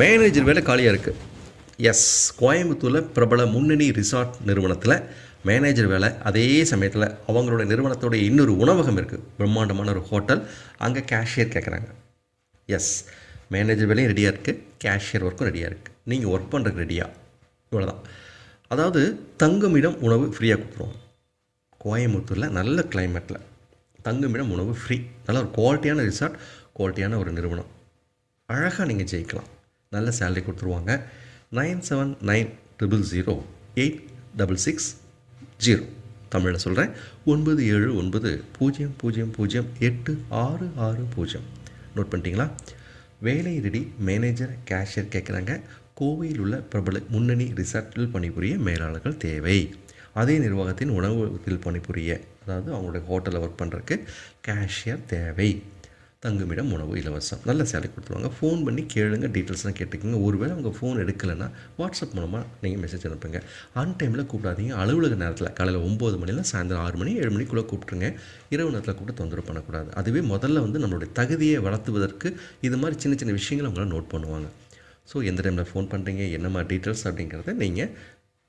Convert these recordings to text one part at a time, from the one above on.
Manager வேலை காலியாக இருக்குது எஸ் கோயம்புத்தூரில் பிரபல முன்னணி ரிசார்ட் நிறுவனத்தில் மேனேஜர் வேலை அதே சமயத்தில் அவங்களோட நிறுவனத்தோடைய இன்னொரு உணவகம் இருக்குது பிரம்மாண்டமான ஒரு ஹோட்டல். அங்கே கேஷியர் கேட்குறாங்க எஸ் மேனேஜர் வேலையும் ரெடியாக இருக்குது கேஷியர் ஒர்க்கும் ரெடியாக இருக்குது நீங்கள் ஒர்க் பண்ணுறதுக்கு ரெடியாக இவ்வளோதான் அதாவது தங்குமிடம் உணவு ஃப்ரீயாக கொடுத்துருவோம். கோயம்புத்தூரில் நல்ல கிளைமேட்டில் தங்குமிடம் உணவு ஃப்ரீ நல்ல ஒரு குவாலிட்டியான ரிசார்ட் குவாலிட்டியான ஒரு நிறுவனம். அழகாக நீங்கள் ஜெயிக்கலாம். நல்ல சேலரி கொடுத்துருவாங்க. Nine seven nine triple zero eight double six zero தமிழில் சொல்கிறேன் ஒன்பது ஏழு ஒன்பது பூஜ்ஜியம் பூஜ்ஜியம் பூஜ்ஜியம் எட்டு ஆறு ஆறு பூஜ்ஜியம். நோட் பண்ணிட்டீங்களா? வேலை ரெடி மேனேஜர் கேஷியர் கேட்குறாங்க கோவையில் உள்ள பிரபல முன்னணி ரிசார்ட்டில் பணிபுரிய மேலாளர்கள் தேவை. அதே நிர்வாகத்தின் உணவகத்தில் பணிபுரிய அதாவது அவங்களுடைய ஹோட்டலில் ஒர்க் பண்ணுறதுக்கு கேஷியர் தேவை. தங்குமிடம் உணவு இலவசம். நல்ல சேலை கொடுத்துருவாங்க. ஃபோன் பண்ணி கேளுங்க டீட்டெயில்ஸ்லாம் கேட்டுக்கோங்க. ஒருவேளை அவங்க ஃபோன் எடுக்கலைன்னா வாட்ஸ்அப் மூலமாக நீங்கள் மெசேஜ் அனுப்புங்க. அன் டைமில் கூப்பிடாதீங்க. அலுவலக நேரத்தில் காலையில் ஒம்பது மணியில் சாயந்தரம் ஆறு மணி ஏழு மணிக்குள்ளே கூப்பிட்ருங்க இரவு நேரத்தில் கூப்பிட்டு தொந்தரவு பண்ணக்கூடாது. அதுவே முதல்ல வந்து நம்மளுடைய தகுதியை வளர்த்துவதற்கு இது மாதிரி சின்ன சின்ன விஷயங்களை அவங்களாம் நோட் பண்ணுவாங்க. ஸோ எந்த டைமில் ஃபோன் பண்ணுறீங்க என்ன மாதிரி டீட்டெயில்ஸ் அப்படிங்கிறத நீங்கள்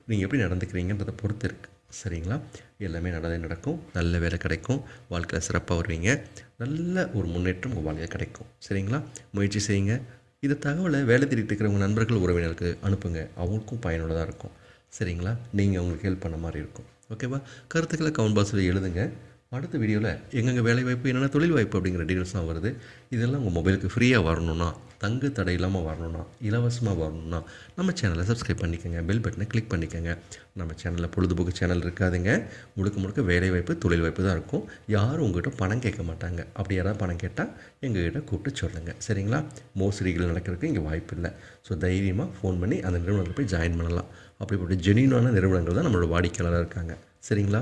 நீங்கள் எப்படி நடந்துக்கிறீங்கன்றதை பொறுத்து இருக்குது சரிங்களா? எல்லாமே நல்லதே நடக்கும். நல்ல வேலை கிடைக்கும். வாழ்க்கையில் சிறப்பாக வருவீங்க. நல்ல ஒரு முன்னேற்றம் உங்கள் வாழ்க்கையில் கிடைக்கும். சரிங்களா? முயற்சி செய்யுங்க. இந்த தகவலை வேலை தேடிட்டு இருக்கிறவங்க நண்பர்கள் உறவினருக்கு அனுப்புங்க. அவங்களுக்கும் பயனுள்ளதாக இருக்கும். சரிங்களா? நீங்கள் அவங்களுக்கு ஹெல்ப் பண்ண மாதிரி இருக்கும். ஓகேவா கருத்துக்களை கவுண்ட் பாக்ஸில் எழுதுங்க. அடுத்த வீடியோவில் எங்கெங்கே வேலை வாய்ப்பு என்னென்ன தொழில் வாய்ப்பு அப்படிங்கிற டீட்டெயில்ஸ்லாம் வருது. இதெல்லாம் உங்கள் மொபைலுக்கு ஃப்ரீயாக வரணும்னா தங்கு தடை இல்லாமல் வரணும்னா இலவசமாக வரணும்னா நம்ம சேனலை சப்ஸ்கிரைப் பண்ணிக்கோங்க பெல் பட்டனை கிளிக் பண்ணிக்கோங்க. நம்ம சேனலில் பொழுதுபோக்கு சேனல் இருக்காதுங்க. முழுக்க முழுக்க வேலை வாய்ப்பு தொழில் வாய்ப்பு தான் இருக்கும். யாரும் உங்கள்கிட்ட பணம் கேட்க மாட்டாங்க. அப்படி யாராவது பணம் கேட்டால் எங்கள்கிட்ட கூப்பிட்டு சொல்லுங்கள் சரிங்களா? மோசடிகள் நடக்கிறதுக்கு இங்கே வாய்ப்பு இல்லை. ஸோ தைரியமாக ஃபோன் பண்ணி அந்த நிறுவனத்தில் போய் ஜாயின் பண்ணலாம். அப்படிப்பட்ட ஜெனியூனான நிறுவனங்கள் தான் நம்மளோட வாடிக்கையாளராக இருக்காங்க. சரிங்களா?